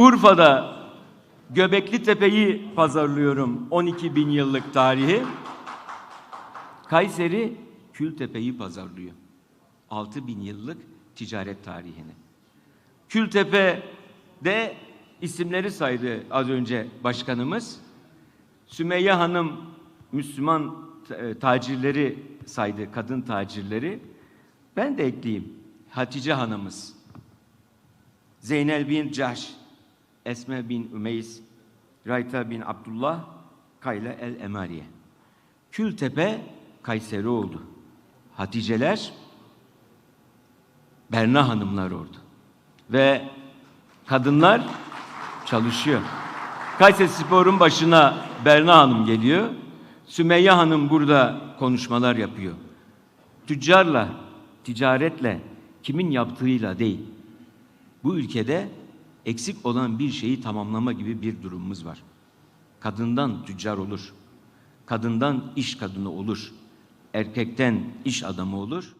Urfa'da Göbekli Tepe'yi pazarlıyorum 12 bin yıllık tarihi. Kayseri Kültepe'yi pazarlıyor. 6 bin yıllık ticaret tarihini. Kültepe'de isimleri saydı az önce başkanımız. Sümeyye Hanım Müslüman e, tacirleri saydı, kadın tacirleri. Ben de ekleyeyim. Hatice Hanımız, Zeynel bin Cahş, Esme bin Ümeys, Rayta bin Abdullah, Kayla el Emariye. Kültepe Kayseri oldu. Haticeler, Berna Hanımlar oldu. Ve kadınlar çalışıyor. Kayseri Spor'un başına Berna Hanım geliyor. Sümeyye Hanım burada konuşmalar yapıyor. Tüccarla, ticaretle, kimin yaptığıyla değil. Bu ülkede eksik olan bir şeyi tamamlama gibi bir durumumuz var. Kadından tüccar olur. Kadından iş kadını olur. Erkekten iş adamı olur.